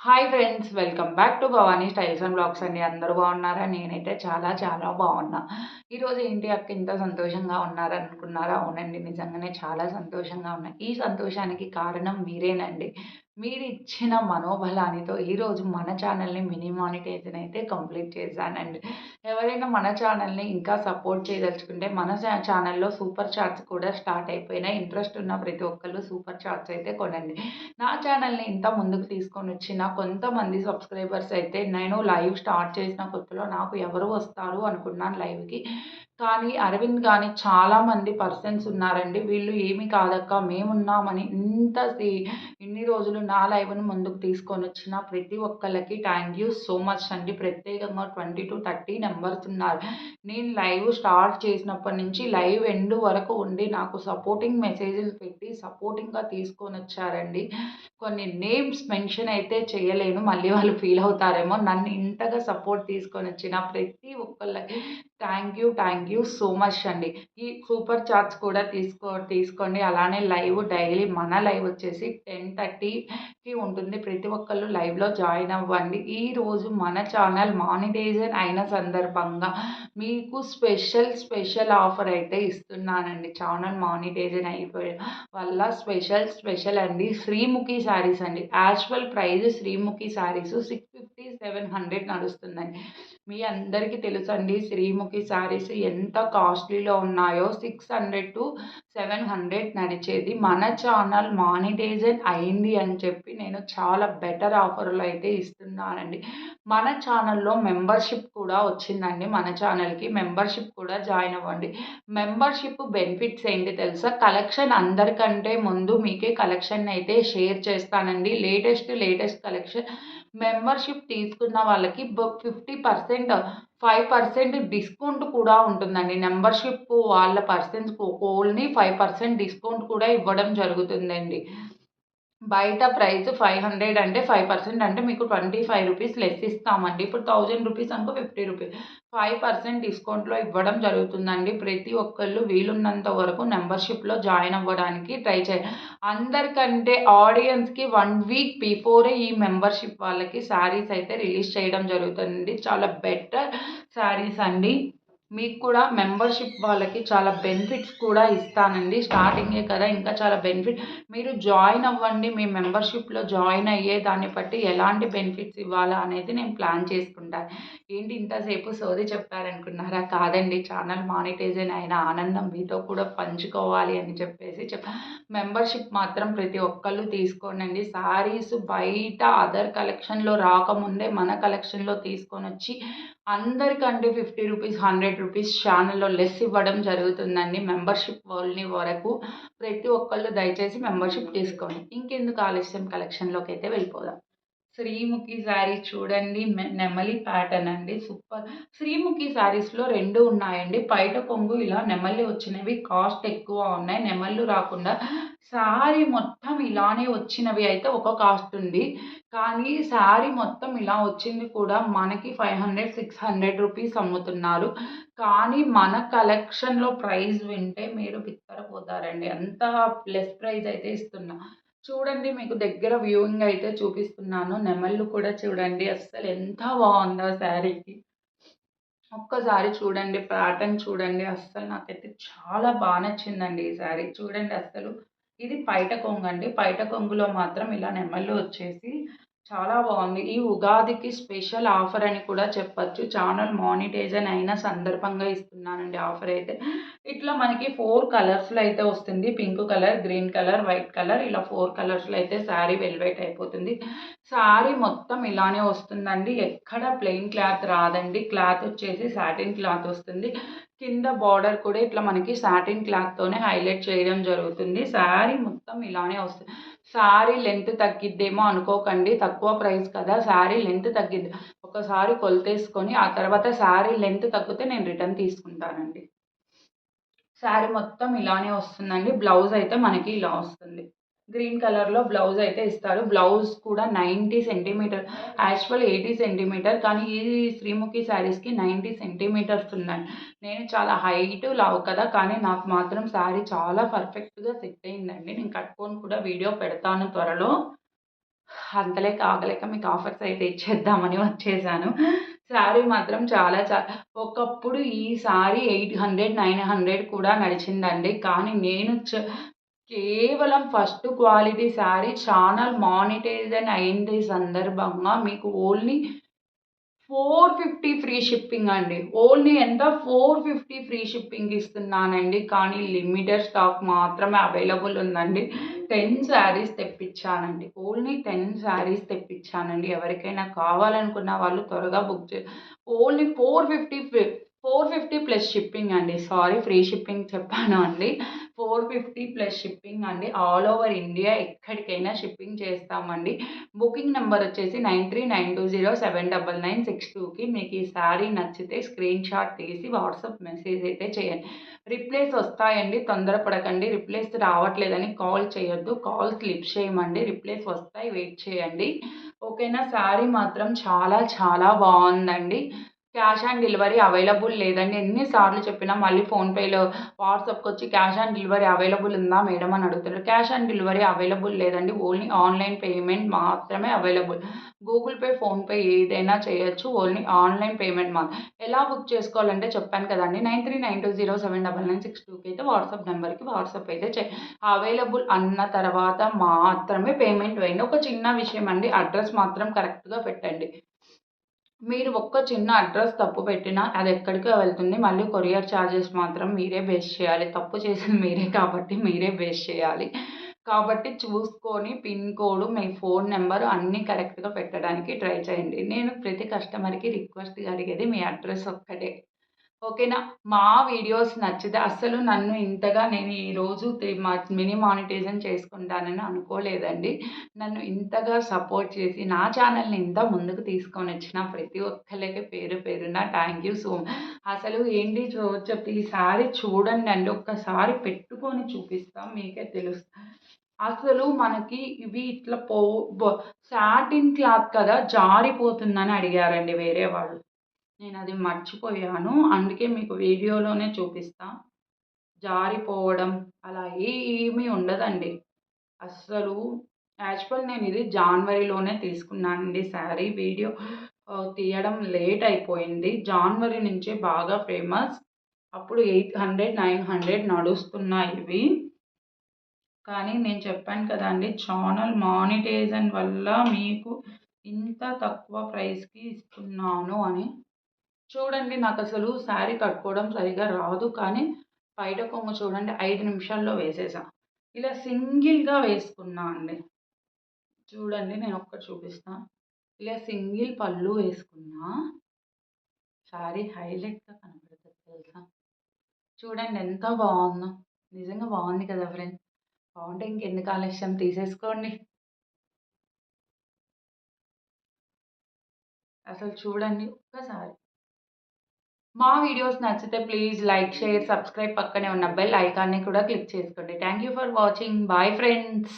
Hi friends welcome back to Bhavani styles and vlogs అండి. అందరూ బాగున్నారా? నేనైతే చాలా చాలా బాగున్నా. ఈరోజు ఏంటి అక్క ఇంత సంతోషంగా ఉన్నారనుకున్నారా అవునండి నిజంగానే చాలా సంతోషంగా ఉన్నా. ఈ సంతోషానికి కారణం మీరేనండి. మీరు ఇచ్చిన మనోబలానితో ఈరోజు మన ఛానల్ని మినీ మానిటైజన్ అయితే కంప్లీట్ చేశానండి ఎవరైనా మన ఛానల్ని ఇంకా సపోర్ట్ చేయదలుచుకుంటే మన ఛానల్లో సూపర్ చార్ట్స్ కూడా స్టార్ట్ అయిపోయినాయి. ఇంట్రెస్ట్ ఉన్న ప్రతి ఒక్కళ్ళు సూపర్ చార్ట్స్ అయితే కొనండి. నా ఛానల్ని ఇంత ముందుకు తీసుకొని వచ్చిన కొంతమంది సబ్స్క్రైబర్స్ అయితే నేను లైవ్ స్టార్ట్ చేసిన కొత్తలో నాకు ఎవరు వస్తారు అనుకున్నాను లైవ్కి. కానీ అరవింద్ కానీ చాలామంది పర్సన్స్ ఉన్నారండి. వీళ్ళు ఏమి కాదక్క మేమున్నామని ఇంత ఇన్ని రోజులు నా లైవ్ను ముందుకు తీసుకొని వచ్చిన ప్రతి ఒక్కళ్ళకి థ్యాంక్ యూ సో మచ్ అండి. ప్రత్యేకంగా ట్వంటీ టు థర్టీ నెంబర్స్ ఉన్నారు. నేను లైవ్ స్టార్ట్ చేసినప్పటి నుంచి లైవ్ ఎండ్ వరకు ఉండి నాకు సపోర్టింగ్ మెసేజ్లు పెట్టి సపోర్టింగ్గా తీసుకొని వచ్చారండి. కొన్ని నేమ్స్ మెన్షన్ అయితే చేయలేను. మళ్ళీ వాళ్ళు ఫీల్ అవుతారేమో. నన్ను ఇంతగా సపోర్ట్ తీసుకొని వచ్చిన ప్రతి ఒక్కళ్ళకి thank you thank you so much అండి. ఈ సూపర్ చార్ట్స్ కూడా తీసుకో తీసుకోండి. అలానే లైవ్ డైలీ మన లైవ్ వచ్చేసి టెన్ థర్టీకి ఉంటుంది. ప్రతి ఒక్కళ్ళు లైవ్లో జాయిన్ అవ్వండి. ఈరోజు మన ఛానల్ మానిటైజన్ అయిన సందర్భంగా మీకు స్పెషల్ స్పెషల్ ఆఫర్ అయితే ఇస్తున్నానండి. ఛానల్ మానిటైజన్ అయిపోయి వల్ల స్పెషల్ స్పెషల్ అండి. శ్రీముఖి శారీస్ అండి. Actual price Sreemukhi Sarees six fifty seven hundred నడుస్తుందండి. మీ అందరికీ తెలుసండి శ్రీముఖి శారీస్ ఎంత కాస్ట్లీలో ఉన్నాయో. Six hundred to seven hundred నడిచేది. మన ఛానల్ మానిటైజన్ అయింది అని చెప్పి నేను చాలా బెటర్ ఆఫర్లు అయితే ఇస్తున్నానండి. మన ఛానల్లో మెంబర్షిప్ కూడా వచ్చిందండి. మన ఛానల్కి మెంబర్షిప్ కూడా జాయిన్ అవ్వండి. మెంబర్షిప్ బెనిఫిట్స్ ఏంటి తెలుసా? కలెక్షన్ అందరికంటే ముందు మీకే కలెక్షన్ అయితే షేర్ చేస్తానండి. లేటెస్ట్ లేటెస్ట్ కలెక్షన్ మెంబర్షిప్ తీసుకున్న వాళ్ళకి fifty percent five percent discount కూడా ఉంటుందండి. మెంబర్షిప్ వాళ్ళ persons only five percent discount కూడా ఇవ్వడం జరుగుతుందండి. బయట ప్రైస్ ఫైవ్ హండ్రెడ్ అంటే ఫైవ్ పర్సెంట్ అంటే మీకు ట్వంటీ ఫైవ్ రూపీస్ లెస్ ఇస్తామండి. ఇప్పుడు థౌజండ్ రూపీస్ అనుకో ఫిఫ్టీ రూపీస్. ఫైవ్ పర్సెంట్ డిస్కౌంట్లో ఇవ్వడం జరుగుతుందండి. ప్రతి ఒక్కళ్ళు వీలున్నంత వరకు మెంబర్షిప్లో జాయిన్ అవ్వడానికి ట్రై చేయండి అందరికంటే ఆడియన్స్కి వన్ వీక్ బిఫోరే ఈ మెంబర్షిప్ వాళ్ళకి శారీస్ అయితే రిలీజ్ చేయడం జరుగుతుంది చాలా బెటర్ శారీస్ అండి. మీకు కూడా మెంబర్షిప్ వాళ్ళకి చాలా బెనిఫిట్స్ కూడా ఇస్తానండి. స్టార్టింగే కదా ఇంకా చాలా బెనిఫిట్. మీరు జాయిన్ అవ్వండి మీ మెంబర్షిప్లో జాయిన్ అయ్యే దాన్ని బట్టి ఎలాంటి బెనిఫిట్స్ ఇవ్వాలా అనేది నేను ప్లాన్ చేసుకుంటాను ఏంటి ఇంతసేపు సోది చెప్పారనుకున్నారా? కాదండి ఛానల్ మానిటైజేషన్ అయిన ఆనందం మీతో కూడా పంచుకోవాలి అని చెప్పేసి చెప్ మెంబర్షిప్ మాత్రం ప్రతి ఒక్కళ్ళు తీసుకోనండి. సారీస్ బయట అదర్ కలెక్షన్లో రాకముందే మన కలెక్షన్లో తీసుకొని వచ్చి అందరికంటే ఫిఫ్టీ రూపీస్ హండ్రెడ్ రూపీస్ ఛానల్లో లెస్ ఇవ్వడం జరుగుతుందండి. మెంబర్షిప్ వాళ్ళని వరకు ప్రతి ఒక్కళ్ళు దయచేసి మెంబర్షిప్ తీసుకోండి. ఇంకెందుకు ఆలస్యం? కలెక్షన్లోకి అయితే వెళ్ళిపోదాం. శ్రీముఖి శారీ చూడండి నెమలి ప్యాటర్న్ అండి సూపర్. శ్రీముఖి శారీస్లో రెండు ఉన్నాయండి. పైట కొంగు ఇలా నెమలి వచ్చినవి కాస్ట్ ఎక్కువ ఉన్నాయి. నెమళ్ళు రాకుండా శారీ మొత్తం ఇలానే వచ్చినవి అయితే ఒక కాస్ట్ ఉంది. కానీ శారీ మొత్తం ఇలా వచ్చింది కూడా మనకి five hundred six hundred rupees అమ్ముతున్నారు. కానీ మన కలెక్షన్లో ప్రైస్ వింటే మీరు బిత్తరపోతారండి. అంత లెస్ ప్రైస్ అయితే ఇస్తున్నా. చూడండి మీకు దగ్గర వ్యూయింగ్ అయితే చూపిస్తున్నాను. నెమళ్ళు కూడా చూడండి అస్సలు ఎంత బాగుందో శారీకి. ఒక్కసారి చూడండి ప్యాటర్న్ చూడండి అస్సలు నాకైతే చాలా బాగా నచ్చిందండి ఈ శారీ. చూడండి అస్సలు. ఇది పైట కొంగు అండి. పైట కొంగులో మాత్రం ఇలా నెమళ్ళు వచ్చేసి చాలా బాగుంది. ఈ ఉగాదికి స్పెషల్ ఆఫర్ అని కూడా చెప్పచ్చు. ఛానల్ మానిటైజన్ అయిన సందర్భంగా ఇస్తున్నానండి ఆఫర్ అయితే. ఇట్లా మనకి ఫోర్ కలర్స్లో అయితే వస్తుంది. Pink colour green colour white colour ఇలా ఫోర్ కలర్స్లో అయితే శారీ వెల్వెట్ అయిపోతుంది. శారీ మొత్తం ఇలానే వస్తుందండి. ఎక్కడ ప్లెయిన్ క్లాత్ రాదండి. క్లాత్ వచ్చేసి సాటిన్ క్లాత్ వస్తుంది. కింద బార్డర్ కూడా ఇట్లా మనకి సాటిన్ క్లాత్తోనే హైలైట్ చేయడం జరుగుతుంది. శారీ మొత్తం ఇలానే వస్తుంది శారీ లెంత్ తగ్గిద్దేమో అనుకోకండి తక్కువ ప్రైస్ కదా శారీ లెంత్ తగ్గిద్ది. ఒకసారి కొలతేసుకొని ఆ తర్వాత శారీ లెంత్ తగ్గితే నేను రిటర్న్ తీసుకుంటానండి. శారీ మొత్తం ఇలానే వస్తుందండి బ్లౌజ్ అయితే మనకి ఇలా వస్తుంది. గ్రీన్ కలర్లో బ్లౌజ్ అయితే ఇస్తారు బ్లౌజ్ కూడా ninety centimetre actual eighty centimetre కానీ ఈ శ్రీముఖి శారీస్కి నైంటీ సెంటీమీటర్స్ ఉన్నాయి నేను చాలా హైట్ లావు కదా కానీ నాకు మాత్రం శారీ చాలా పర్ఫెక్ట్గా సెట్ అయిందండి నేను కట్టుకొని కూడా వీడియో పెడతాను త్వరలో అంతలేక ఆగలేక మీకు ఆఫర్స్ అయితే ఇచ్చేద్దామని వచ్చేసాను. శారీ మాత్రం చాలా చాలా ఒకప్పుడు ఈ శారీ 800, 900 కూడా నడిచిందండి. కానీ నేను చ కేవలం first quality sari channel monetization అయింది సందర్భంగా మీకు ఓన్లీ 450 ఫ్రీ షిప్పింగ్ అండి. ఓన్లీ ఎంత 450 ఫ్రీ షిప్పింగ్ ఇస్తున్నానండి. కానీ లిమిటెడ్ స్టాక్ మాత్రమే అవైలబుల్ ఉందండి. 10 శారీస్ తెప్పించానండి. ఓన్లీ 10 శారీస్ తెప్పించానండి. ఎవరికైనా కావాలనుకున్న వాళ్ళు త్వరగా బుక్ చే only four fifty four fifty plus shipping అండి. సారీ ఫ్రీ షిప్పింగ్ చెప్పాను అండి. 450 ప్లస్ షిప్పింగ్ అండి. ఆల్ ఓవర్ ఇండియా ఎక్కడికైనా షిప్పింగ్ చేస్తామండి. బుకింగ్ నెంబర్ వచ్చేసి 9392079962కి మీకు ఈ శారీ నచ్చితే స్క్రీన్ షాట్ తీసి వాట్సాప్ మెసేజ్ అయితే చేయండి. రిప్లేస్ వస్తాయండి. తొందరపడకండి. రిప్లేస్ రావట్లేదని కాల్ చేయొద్దు. కాల్స్ లిప్ చేయమండి. రిప్లేస్ వస్తాయి వెయిట్ చేయండి. ఓకేనా. శారీ మాత్రం చాలా చాలా బాగుందండి క్యాష్ ఆన్ డెలివరీ అవైలబుల్ లేదండి. ఎన్నిసార్లు చెప్పినా మళ్ళీ ఫోన్‌పేలో వాట్సాప్‌కొచ్చి క్యాష్ ఆన్ డెలివరీ అవైలబుల్ ఉందా మేడం అని అడుగుతారు క్యాష్ ఆన్ డెలివరీ అవైలబుల్ లేదండి. ఓన్లీ ఆన్‌లైన్ పేమెంట్ మాత్రమే అవైలబుల్. గూగుల్ పే, ఫోన్‌పే ఏదైనా చేయొచ్చు. ఓన్లీ ఆన్‌లైన్ పేమెంట్ మాత్రం. ఎలా బుక్ చేసుకోవాలంటే చెప్పాను కదండి nine three nine two zero seven double nine six టూకి అయితే వాట్సాప్ నెంబర్కి వాట్సాప్ అయితే చే అవైలబుల్ అన్న తర్వాత మాత్రమే పేమెంట్ వేయండి. ఒక చిన్న విషయం అండి. అడ్రస్ మాత్రం కరెక్ట్‌గా పెట్టండి. మీరు ఒక్క చిన్న అడ్రస్ తప్పు పెట్టినా అది ఎక్కడికో వెళ్తుంది. మళ్ళీ కొరియర్ చార్జెస్ మాత్రం మీరే బేస్ చేయాలి. తప్పు చేసింది మీరే కాబట్టి మీరే బేస్ చేయాలి. కాబట్టి చూసుకొని పిన్ కోడ్, మీ ఫోన్ నెంబర్ అన్నీ కరెక్ట్‌గా పెట్టడానికి ట్రై చేయండి. నేను ప్రతి కస్టమర్‌కి రిక్వెస్ట్‌గా అడిగేది మీ అడ్రస్ ఒక్కటే. ఓకేనా. మా వీడియోస్ నచ్చితే అస్సలు నన్ను ఇంతగా నేను ఈరోజు మినీ మానిటైజేషన్ చేసుకుంటానని అనుకోలేదండి. నన్ను ఇంతగా సపోర్ట్ చేసి నా ఛానల్‌ని ఇంత ముందుకు తీసుకొని వచ్చిన ప్రతి ఒక్కరికి పేరు పేరున థ్యాంక్ యూ సో అసలు ఏంటి చో చెప్పి చూడండి అండి ఒక్కసారి పెట్టుకొని చూపిస్తాం మీకే తెలుస్తది. అసలు మనకి ఇవి ఇట్లా పో సాటిన్ క్లాత్ కదా! జారిపోతుందని అడిగారండి వేరే వాళ్ళు. నేను అది మర్చిపోయాను. అందుకే మీకు వీడియోలోనే చూపిస్తా. జారిపోవడం అలా ఏమీ ఉండదండి. అస్సలు యాక్చువల్ నేను ఇది జాన్వరిలోనే తీసుకున్నానండి శారీ. వీడియో తీయడం లేట్ అయిపోయింది. జాన్వరి నుంచే బాగా ఫేమస్. అప్పుడు 800, 900 నడుస్తున్నాయి ఇవి. కానీ నేను చెప్పాను కదండి ఛానల్ మానిటైజేషన్ వల్ల మీకు ఇంత తక్కువ ప్రైస్‌కి ఇస్తున్నాను అని. చూడండి నాకు అసలు శారీ కట్టుకోవడం సరిగ్గా రాదు. కానీ పైట కొమ్ము చూడండి ఐదు నిమిషాల్లో వేసేసా. ఇలా సింగిల్‌గా వేసుకున్నా అండి. చూడండి నేను ఒక్కటి చూపిస్తా. ఇలా సింగిల్ పళ్ళు వేసుకున్నా. శారీ హైలైట్‌గా కనపడుతది తెలుసా! చూడండి ఎంత బాగుందో నిజంగా బాగుంది కదా ఫ్రెండ్స్. బాగుంటే ఇంకెన్ని కాలుష్యం తీసేసుకోండి. అసలు చూడండి ఒక్కసారి. మా వీడియోస్ నచ్చితే ప్లీజ్ లైక్, షేర్, సబ్స్క్రైబ్ పక్కనే ఉన్న బెల్ ఐకాన్‌ని కూడా క్లిక్ చేసుకోండి. Thank you for watching. Bye friends.